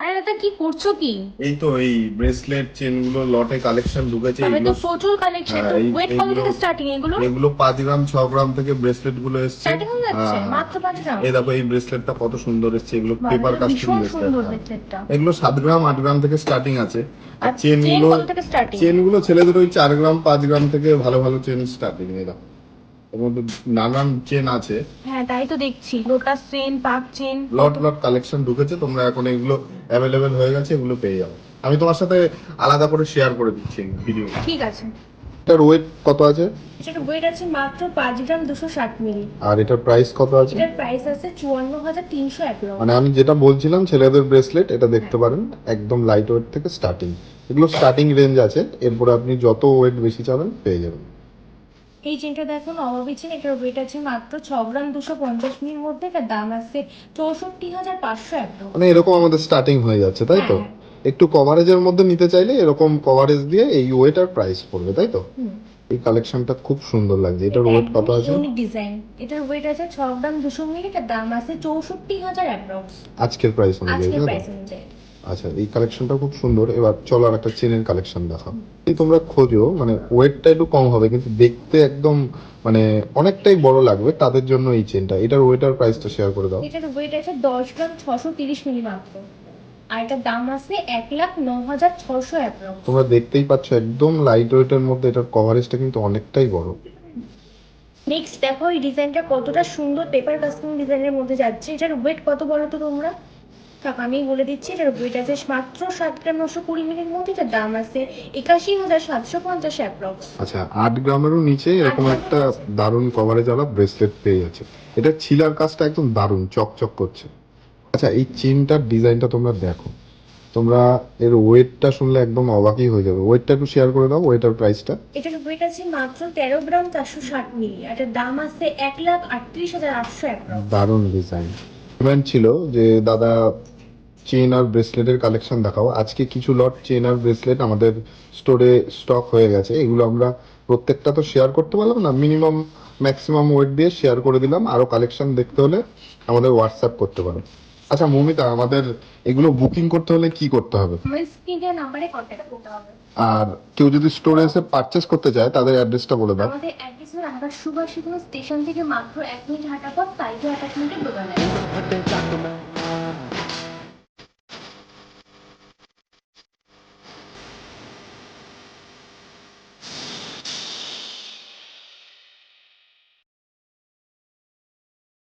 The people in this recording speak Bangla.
আরে কি করছ কি? এই তো এই ব্রেসলেট চেনগুলো লটে কালেকশন ঢুকেছে তবে তো প্রচুর কালেকশন হ্যাঁ, তো এই- ওয়েট কত থেকে স্টার্টিং এগুলো? এগুলো পাঁচ গ্রাম ছ গ্রাম থেকে ব্রেসলেটগুলো এসছে। স্টার্টিং হয়ে যাচ্ছে? হ্যাঁ। মাত্র গ্রাম এই দেখো এই ব্রেসলেটটা কত সুন্দর এসছে এগুলো পেপার কাস্টিং ব্রেসলেটটা এগুলো সাত গ্রাম আট গ্রাম থেকে স্টার্টিং আছে। আর চেনগুলো চেনগুলো ছেলেদের ওই চার গ্রাম পাঁচ গ্রাম থেকে ভালো ভালো চেন স্টার্টিং এরা এর মধ্যে নানান চেন আছে। হ্যাঁ তাই তো দেখছি। লোটাস চেন পাক চেন লট লট কালেকশন ঢুকেছে তোমরা এখন এগুলো অ্যাভেলেবেল হয়ে গেছে এগুলো পেয়ে যাবে আমি তোমার সাথে আলাদা করে শেয়ার করে দিচ্ছি ভিডিও ঠিক আছে। এটার ওয়েট কত আছে? এটার ওয়েট আছে মাত্র পাঁচ গ্রাম দুশো ষাট মিলি। আর এটার প্রাইস কত আছে? এটার প্রাইস আছে চুয়ান্ন হাজার তিনশো এক রকম। মানে আমি যেটা বলছিলাম ছেলেদের ব্রেসলেট এটা দেখতে পারেন একদম লাইট ওয়েট থেকে স্টার্টিং এগুলো স্টার্টিং রেঞ্জ আছে এরপরে আপনি যত ওয়েট বেশি চাবেন পেয়ে যাবেন। এই চেনটা দেখুন অভাবী চেন এটার ওয়েট আছে মাত্র ছ গ্রাম দুশো পঞ্চাশ মিলির মধ্যে এটার দাম আছে চৌষট্টি হাজার পাঁচশো এক মানে এরকম আমাদের স্টার্টিং হয়ে যাচ্ছে তাই তো? হ্যাঁ। একটু কভারেজের মধ্যে নিতে চাইলে এরকম কভারেজ দিয়ে এই ওয়েট আর প্রাইস পড়বে তাই তো? এই কালেকশনটা খুব সুন্দর লাগছে। এটার ওয়েট কত আছে? ইউনিক ডিজাইন এটার ওয়েট আছে ছ গ্রাম দুশো মিলি এটার দাম আছে চৌষট্টি হাজার অ্যাপ্রক্স আজকের প্রাইস অনুযায়ী আজকের প্রাইস অনুযায়ী। আচ্ছা এই কালেকশনটা খুব সুন্দর। এবার চলো আর একটা চেনের কালেকশন দেখাও। এই তোমরা খোঁজো মানে ওয়েটটা একটু কম হবে কিন্তু দেখতে একদম মানে অনেকটাই বড় লাগবে তাদের জন্য এই চেনটা এটার ওয়েট ওয়েটার প্রাইসটা শেয়ার করে দাও। এটার ওয়েট আছে দশ গ্রাম ছশো তিরিশ মিলি মাত্র। আর এটার দাম আছে এক লাখ ন হাজার ছশো অ্যাপ্রক্স তোমরা দেখতেই পাচ্ছ একদম লাইট ওয়েটের মধ্যে এটার কভারেজটা কিন্তু অনেকটাই বড়। নেক্সট দেখো এই ডিজাইনটা কতটা সুন্দর পেপার কাস্টিং ডিজাইনের মধ্যে যাচ্ছে। এটার ওয়েট কত বলো তো তোমরা? থাক আমি বলে দিচ্ছি এটার ওয়েট আছে মাত্র সাত গ্রাম নশো কুড়ি মিলির মধ্যে এটার দাম আছে একাশি হাজার সাতশো পঞ্চাশ অ্যাপ্রক্স আচ্ছা আট গ্রামেরও নিচে এরকম একটা দারুণ কভারেজ ওয়ালা ব্রেসলেট পেয়ে যাচ্ছে। এটা ছিলার কাজটা একদম দারুণ চকচক করছে। আচ্ছা এই চেনটার ডিজাইনটা তোমরা দেখো। তোমরা এর ওয়েটটা শুনলে একদম অবাকই হয়ে যাবে। ওয়েটটা একটু শেয়ার করে দাও ওয়েটার প্রাইসটা এটার ওয়েট আছে মাত্র তেরো গ্রাম চারশো ষাট মিলি আর এটার দাম আছে এক লাখ আটত্রিশ হাজার আটশো অ্যাপ্রক্স দারুণ ডিজাইন ডিমান্ড ছিল যে দাদা চেইন আর ব্রেসলেটের কালেকশন দেখাবো। আজকে কিছু লট চেইন আর ব্রেসলেট আমাদের স্টোরে স্টক হয়ে গেছে। এগুলো আমরা প্রত্যেকটা তো শেয়ার করতে পারলাম না মিনিমাম ম্যাক্সিমাম ওয়েট দিয়ে শেয়ার করে দিলাম। আরও কালেকশন দেখতে হলে আমাদের হোয়াটসঅ্যাপ করতে পারো। আচ্ছা মমিতা আমাদের এগুলো বুকিং করতে হলে কি করতে হবে? নম্বরে করতে হবে। আর কেউ যদি স্টোরে এসে পারচেজ করতে চায় তাদের অ্যাড্রেসটা বলে দাও। আমাদের অ্যাড্রেস হলো স্টেশন থেকে মাত্র এক মিনিট হাঁটা পথ তাইজো অ্যাটাচমেন্টের দোকানে